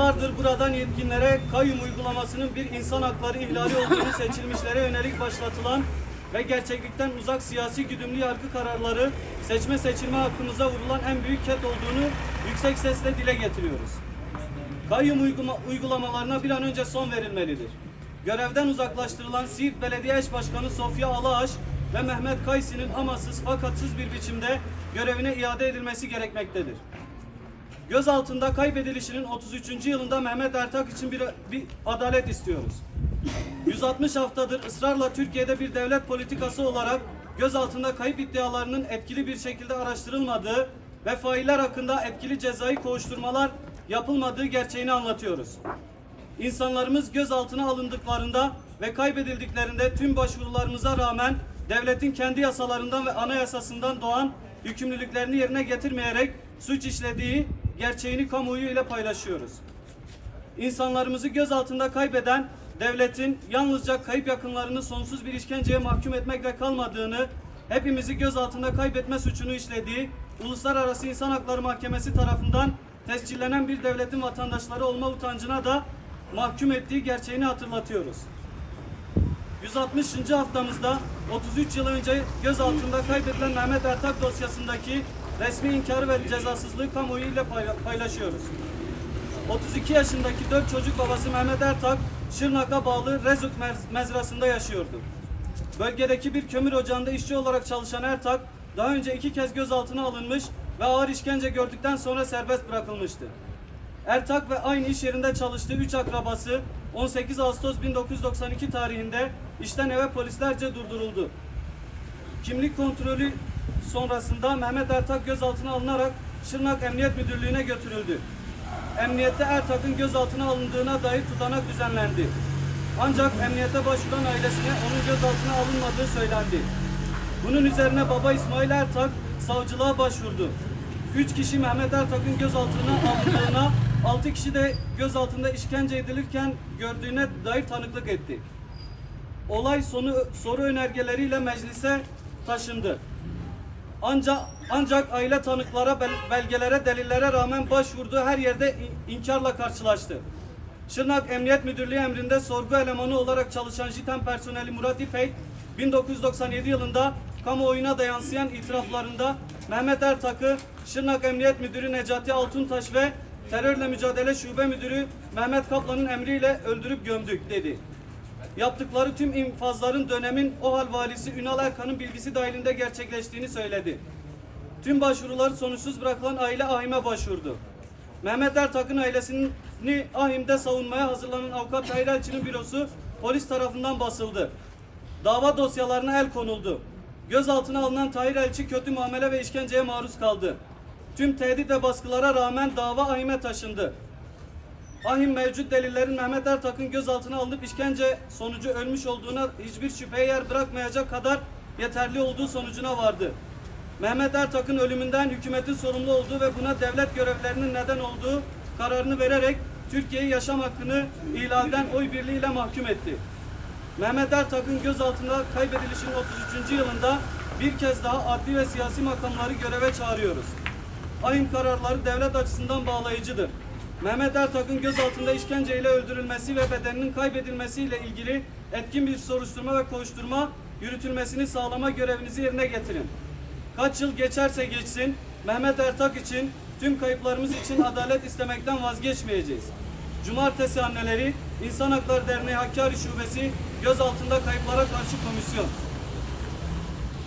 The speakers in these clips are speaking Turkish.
Yıllardır buradan yetkinlere kayyum uygulamasının bir insan hakları ihlali olduğunu seçilmişlere yönelik başlatılan ve gerçeklikten uzak siyasi güdümlü yargı kararları seçme seçilme hakkımıza vurulan en büyük ket olduğunu yüksek sesle dile getiriyoruz. Kayyum uygulama, uygulamalarına bir an önce son verilmelidir. Görevden uzaklaştırılan Siirt Belediye Eş Başkanı Sofya Alaş ve Mehmet Kaysi'nin amasız fakatsız bir biçimde görevine iade edilmesi gerekmektedir. Gözaltında kaybedilişinin 33. yılında Mehmet Ertak için bir, bir adalet istiyoruz. 160 haftadır ısrarla Türkiye'de bir devlet politikası olarak gözaltında kayıp iddialarının etkili bir şekilde araştırılmadığı ve failler hakkında etkili cezai kovuşturmalar yapılmadığı gerçeğini anlatıyoruz. İnsanlarımız gözaltına alındıklarında ve kaybedildiklerinde tüm başvurularımıza rağmen devletin kendi yasalarından ve anayasasından doğan yükümlülüklerini yerine getirmeyerek suç işlediği gerçeğini kamuoyu ile paylaşıyoruz. İnsanlarımızı gözaltında kaybeden devletin yalnızca kayıp yakınlarını sonsuz bir işkenceye mahkum etmekle kalmadığını, hepimizi gözaltında kaybetme suçunu işlediği Uluslararası İnsan Hakları Mahkemesi tarafından tescillenen bir devletin vatandaşları olma utancına da mahkum ettiği gerçeğini hatırlatıyoruz. 160. haftamızda 33 yıl önce gözaltında kaybedilen Mehmet Ertak dosyasındaki resmi inkarı ve cezasızlığı kamuoyu ile payla- paylaşıyoruz. 32 yaşındaki 4 çocuk babası Mehmet Ertak, Şırnak'a bağlı Rezuk mez- mezrasında yaşıyordu. Bölgedeki bir kömür ocağında işçi olarak çalışan Ertak, daha önce iki kez gözaltına alınmış ve ağır işkence gördükten sonra serbest bırakılmıştı. Ertak ve aynı iş yerinde çalıştığı üç akrabası 18 Ağustos 1992 tarihinde işten eve polislerce durduruldu. Kimlik kontrolü sonrasında Mehmet Ertak gözaltına alınarak Şırnak Emniyet Müdürlüğü'ne götürüldü. Emniyette Ertak'ın gözaltına alındığına dair tutanak düzenlendi. Ancak emniyete başvuran ailesine onun gözaltına alınmadığı söylendi. Bunun üzerine baba İsmail Ertak savcılığa başvurdu. Üç kişi Mehmet Ertak'ın gözaltına alındığına, altı kişi de gözaltında işkence edilirken gördüğüne dair tanıklık etti. Olay sonu soru önergeleriyle meclise taşındı. Ancak ancak aile tanıklara, bel- belgelere, delillere rağmen başvurduğu her yerde in- inkarla karşılaştı. Şırnak Emniyet Müdürlüğü emrinde sorgu elemanı olarak çalışan JITEM personeli Murat İpek, 1997 yılında kamuoyuna da yansıyan itiraflarında Mehmet Ertak'ı Şırnak Emniyet Müdürü Necati Altuntaş ve Terörle Mücadele Şube Müdürü Mehmet Kaplan'ın emriyle öldürüp gömdük dedi. Yaptıkları tüm infazların dönemin OHAL valisi Ünal Erkan'ın bilgisi dahilinde gerçekleştiğini söyledi. Tüm başvuruları sonuçsuz bırakılan aile ahime başvurdu. Mehmet Ertak'ın ailesini ahimde savunmaya hazırlanan avukat Tahir Elçi'nin bürosu polis tarafından basıldı. Dava dosyalarına el konuldu. Gözaltına alınan Tahir Elçi kötü muamele ve işkenceye maruz kaldı. Tüm tehdit ve baskılara rağmen dava ahime taşındı. Ahim mevcut delillerin Mehmet Ertak'ın gözaltına alınıp işkence sonucu ölmüş olduğuna hiçbir şüpheye yer bırakmayacak kadar yeterli olduğu sonucuna vardı. Mehmet Ertak'ın ölümünden hükümetin sorumlu olduğu ve buna devlet görevlerinin neden olduğu kararını vererek Türkiye'yi yaşam hakkını ihlalden oy birliğiyle mahkum etti. Mehmet Ertak'ın gözaltında kaybedilişinin 33. yılında bir kez daha adli ve siyasi makamları göreve çağırıyoruz. Ahim kararları devlet açısından bağlayıcıdır. Mehmet Ertak'ın gözaltında işkenceyle öldürülmesi ve bedeninin kaybedilmesiyle ilgili etkin bir soruşturma ve koşturma yürütülmesini sağlama görevinizi yerine getirin. Kaç yıl geçerse geçsin Mehmet Ertak için tüm kayıplarımız için adalet istemekten vazgeçmeyeceğiz. Cumartesi anneleri İnsan Hakları Derneği Hakkari Şubesi gözaltında kayıplara karşı komisyon.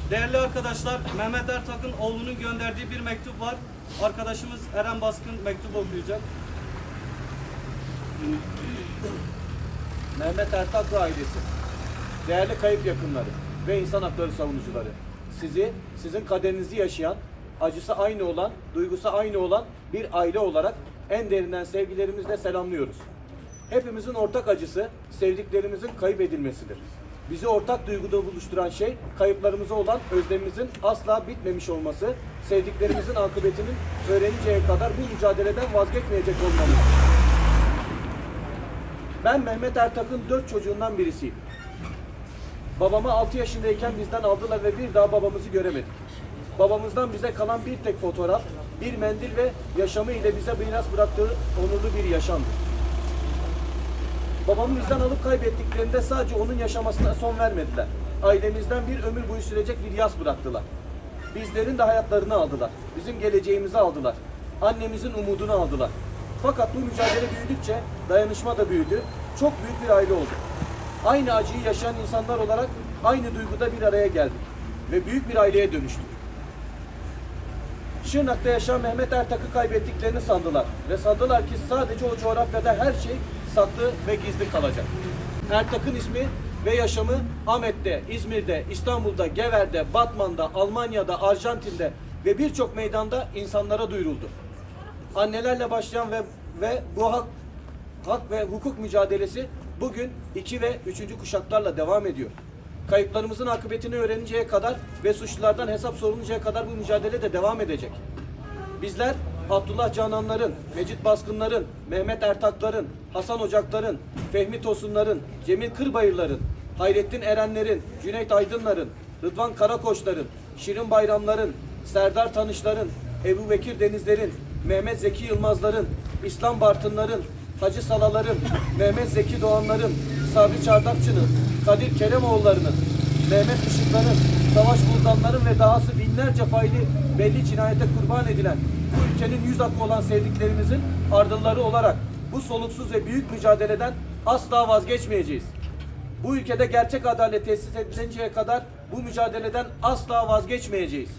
Değerli arkadaşlar, Mehmet Ertak'ın oğlunun gönderdiği bir mektup var. Arkadaşımız Eren Baskın mektup okuyacak. Mehmet Ertak ve ailesi, değerli kayıp yakınları ve insan hakları savunucuları, sizi, sizin kaderinizi yaşayan, acısı aynı olan, duygusu aynı olan bir aile olarak en derinden sevgilerimizle selamlıyoruz. Hepimizin ortak acısı sevdiklerimizin kayıp edilmesidir. Bizi ortak duyguda buluşturan şey kayıplarımıza olan özlemimizin asla bitmemiş olması, sevdiklerimizin akıbetinin öğreninceye kadar bu mücadeleden vazgeçmeyecek olmamız. Ben Mehmet Ertak'ın dört çocuğundan birisiyim. Babamı 6 yaşındayken bizden aldılar ve bir daha babamızı göremedik. Babamızdan bize kalan bir tek fotoğraf, bir mendil ve yaşamı ile bize miras bıraktığı onurlu bir yaşamdır. Babamı bizden alıp kaybettiklerinde sadece onun yaşamasına son vermediler. Ailemizden bir ömür boyu sürecek bir yas bıraktılar. Bizlerin de hayatlarını aldılar. Bizim geleceğimizi aldılar. Annemizin umudunu aldılar. Fakat bu mücadele büyüdükçe dayanışma da büyüdü. Çok büyük bir aile olduk. Aynı acıyı yaşayan insanlar olarak aynı duyguda bir araya geldik. Ve büyük bir aileye dönüştük. Şırnak'ta yaşayan Mehmet Ertak'ı kaybettiklerini sandılar. Ve sandılar ki sadece o coğrafyada her şey saklı ve gizli kalacak. Ertak'ın ismi ve yaşamı Ahmet'te, İzmir'de, İstanbul'da, Gever'de, Batman'da, Almanya'da, Arjantin'de ve birçok meydanda insanlara duyuruldu. Annelerle başlayan ve ve bu hak hak ve hukuk mücadelesi bugün iki ve üçüncü kuşaklarla devam ediyor. Kayıplarımızın akıbetini öğreninceye kadar ve suçlulardan hesap soruluncaya kadar bu mücadele de devam edecek. Bizler Abdullah Cananların, Mecit Baskınların, Mehmet Ertakların, Hasan Ocakların, Fehmi Tosunların, Cemil Kırbayırların, Hayrettin Erenlerin, Cüneyt Aydınların, Rıdvan Karakoçların, Şirin Bayramların, Serdar Tanışların, Ebu Bekir Denizlerin, Mehmet Zeki Yılmazların, İslam Bartınların, Hacı Salaların, Mehmet Zeki Doğanların, Sabri Çardakçı'nın, Kadir Keremoğulları'nın, Mehmet Işıkların, Savaş Buldanların ve dahası binlerce faili belli cinayete kurban edilen bu ülkenin yüz hakkı olan sevdiklerimizin ardılları olarak bu soluksuz ve büyük mücadeleden asla vazgeçmeyeceğiz. Bu ülkede gerçek adalet tesis edilinceye kadar bu mücadeleden asla vazgeçmeyeceğiz.